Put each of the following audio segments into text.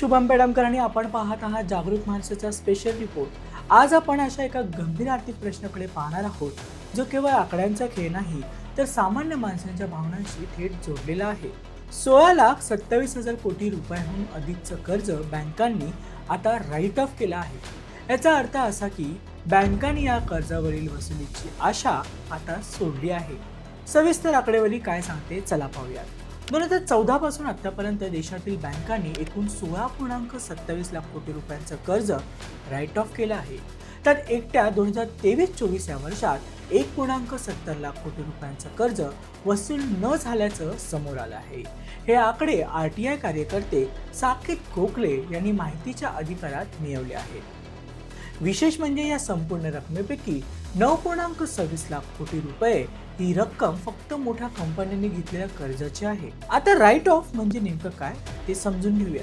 शुभम पेडमकर आणि आपण पाहत आहात जागृत माणसाचा स्पेशल रिपोर्ट आज आपण अशा एका गंभीर आर्थिक प्रश्नाकडे पाहणार आहोत जो केवळ आकड्यांचा खेळ नाही तर सामान्य माणसांच्या भावनांशी थेट जोडलेला आहे. सोळा लाख सत्तावीस हजार कोटी रुपयांहून अधिकचं कर्ज बँकांनी आता राईट ऑफ केलं आहे. याचा अर्थ असा की बँकांनी या कर्जावरील वसुलीची आशा आता सोडली आहे. सविस्तर आकडेवारी काय सांगते चला पाहूयात. दोन हजार चौदा पासून आतापर्यंत देशातील बँकांनी एकूण सोळा पूर्णांक सत्तावीस लाख कोटी रुपयांचं कर्ज राईट ऑफ केलं आहे. त्यात एकट्या दोन हजार तेवीस चोवीस या वर्षात एक पूर्णांक सत्तर लाख कोटी रुपयांचं कर्ज वसूल न झाल्याचं समोर आलं आहे. हे आकडे आर टी आय कार्यकर्ते साकेत गोखले यांनी माहितीच्या अधिकारात मिळवले आहेत. विशेष म्हणजे या संपूर्ण रकमेपैकी नऊ पूर्णांक सव्वीस लाख कोटी रुपये ही रक्कम फक्त मोठ्या कंपन्यांनी घेतलेल्या कर्जाची आहे. आता राईट ऑफ म्हणजे नेमकं काय ते समजून घेऊया.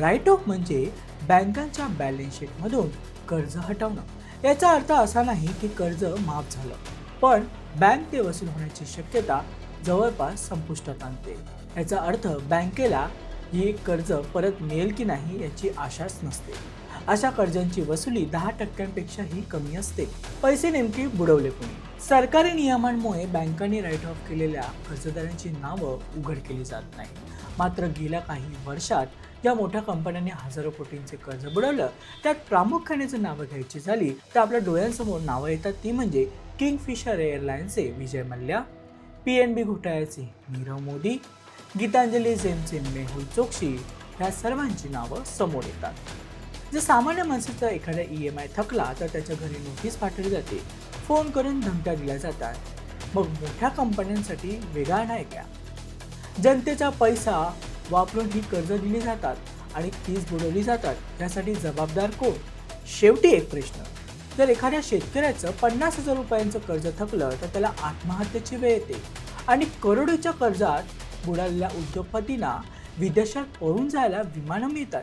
राईट ऑफ म्हणजे बँकांच्या बॅलन्स शीटमधून कर्ज हटवणं. याचा अर्थ असा नाही की कर्ज माफ झालं पण बँक ते वसूल होण्याची शक्यता जवळपास संपुष्टात आणते. याचा अर्थ बँकेला हे कर्ज परत मिळेल की नाही याची आशाच नसते. अशा कर्जांची वसुली दहा टक्क्यांपेक्षाही कमी असते. पैसे नेमके बुडवले कोणी? सरकारी नियमांमुळे बँकांनी राईट ऑफ केलेल्या कर्जदारांची नावं उघड केली जात नाही मात्र गेल्या काही वर्षात ज्या मोठ्या कंपन्यांनी हजारो कोटींचे कर्ज बुडवलं त्यात प्रामुख्याने जर नावं घ्यायची झाली तर आपल्या डोळ्यांसमोर नावं येतात ती म्हणजे Kingfisher एअरलाईन्सचे Vijay Mallya P N B घोटाळ्याचे Nirav Modi Gitanjali जेमचे मेहुल चोक्शी ह्या सर्वांची नावं समोर येतात. जर सामान्य माणसाचा एखादा ई एम आय थकला तर त्याच्या घरी नोटीस पाठवली जाते. फोन करून धमक्या दिल्या जातात. मग मोठ्या कंपन्यांसाठी वेगळा नाही का जनतेचा पैसा वापरून ही कर्ज दिली जातात आणि तीच बुडवली जातात यासाठी जबाबदार कोण? शेवटी एक प्रश्न. जर एखाद्या शेतकऱ्याचं पन्नास हजार रुपयांचं कर्ज थकलं तर त्याला आत्महत्येची वेळ येते आणि करोडोच्या कर्जात बुडालेल्या उद्योगपतींना विदेशात पळून जायला विमानं मिळतात.